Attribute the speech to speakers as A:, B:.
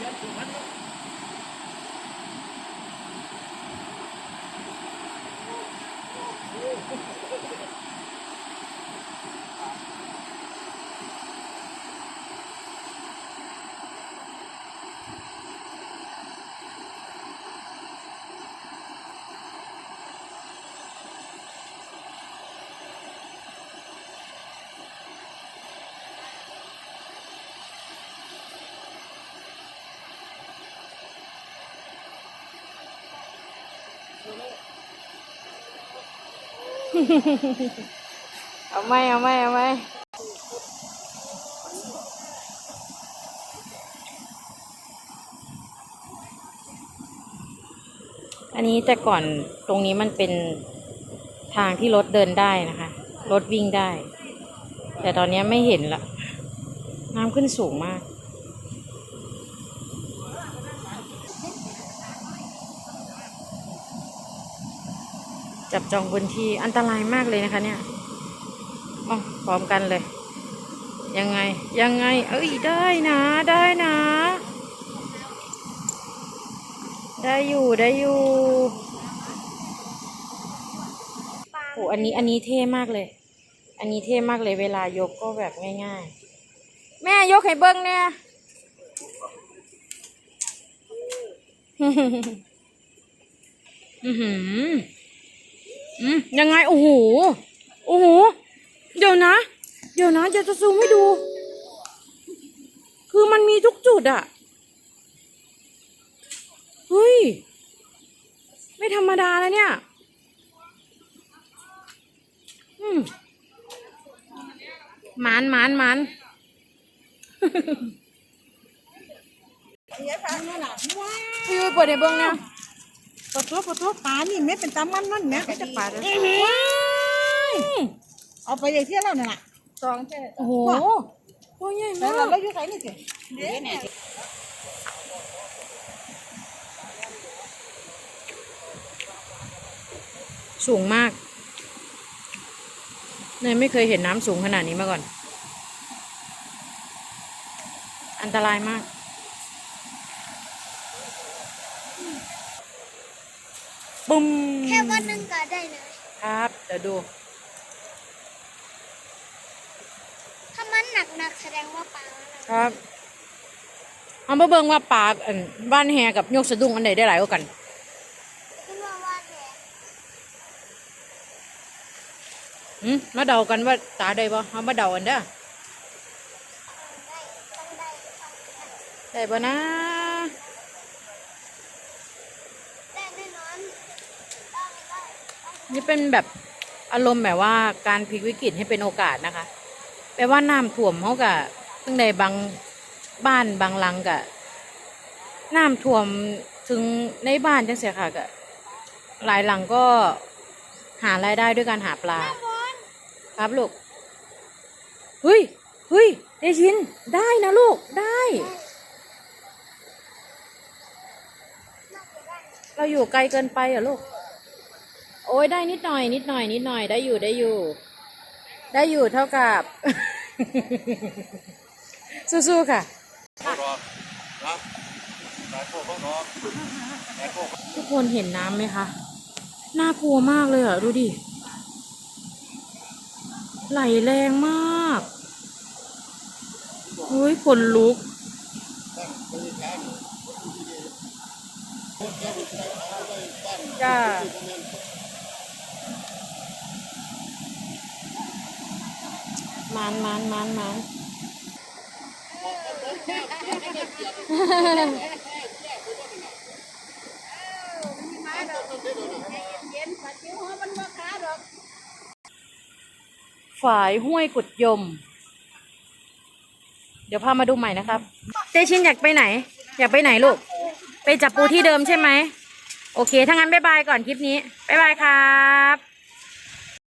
A: Gracias, hermano. เอาไหมเอาไหมเอาไหมอันนี้แต่ก่อนตรงนี้มันเป็นทางที่รถเดินได้นะคะ รถวิ่งได้ แต่ตอนนี้ไม่เห็นละ น้ำขึ้นสูงมาก จับจองพื้นที่อันตรายมากเลยนะคะเนี่ยอ๋อพร้อมกันเลย ยังไงยังไง เอ้ยได้นะได้นะ ได้อยู่ได้อยู่โอ้อันนี้อันนี้เท่มากเลย อันนี้เท่มากเลยเวลายกก็แบบง่าย ๆ แม่ยกให้เบิ้งเนี่ยอือหือ อืมยังไง โอ้โห โอ้โห เดี๋ยวนะ เดี๋ยวนะเดี๋ยวจะซูมให้ดู คือมันมีทุกจุดอะเฮ้ย ไม่ธรรมดาแล้วเนี่ย อืมหมันหมันหมันพี่ยุ้ยเปิดในเบื้องเนี่ย
B: ปะทัวปะทัวปลานี่แม่เป็นตามันนั่นแม่ก็จะปลาเลยเอาไปอย่างเที่ยวแล้วนี่นแหละสองเท่า
A: โอ้โหตัวใหญ่
B: แล้ว
A: มา
B: เรา
A: ก
B: เราอยู่ไหนนี่สิเดี๋ยวเนี่ย
A: สูงมากเนยไม่เคยเห็นน้ำสูงขนาดนี้มาก่อน อันตรายมาก ปุ้ม
C: แค่วันหนึ่งก็ได้เลย
A: ครับเดี๋ยวดู
C: ถ้ามันหนักหนักๆแสดงว่าปลาอะไร
A: ครับเอามาเบิ่งว่าปลาอันบ้านแฮกับโยกสะดุ้งอันไหนได้หลายกว่ากัน
C: ขึ้นว่าว่าแดง
A: หืมมาเดากันว่าตาได้ปะเอามาเดากันเด้อ
C: ได้ต้องได้ต้องได้
A: ได้ปะนะ
C: ได้แน่นอนต้องได้ต้อง
A: นี่เป็นแบบอารมณ์แบบว่าการพลิกวิกฤตให้เป็นโอกาสนะคะ แปลว่าน้ำท่วมเขากะตั้งใดบางบ้านบางหลังกะน้ำท่วมถึงในบ้านจังเสียค่ะกะหลายหลังก็หารายได้ด้วยการหาปลา ครับลูกเฮ้ยเฮ้ยเดชินได้นะลูกได้ เราอยู่ไกลเกินไปเหรอลูก อ้ยได้นิดหน่อย นิดหน่อย นิดหน่อยได้อยู่ได้อยู่ ได้อยู่เท่ากับ สู้ๆค่ะทุกคนเห็นน้ำไหมคะน่ากลัวมากเลยอะ ดูดิ ไหลแรงมากเฮ้ยขนลุก จ้า มันมันมันมันฝายห้วยกุดยม เดี๋ยวพามาดูใหม่นะครับ เตชินอยากไปไหน อยากไปไหนลูก ไปจับปูที่เดิมใช่ไหม โอเค ถ้างั้นบ๊ายบายก่อนคลิปนี้ บ๊ายบายครับ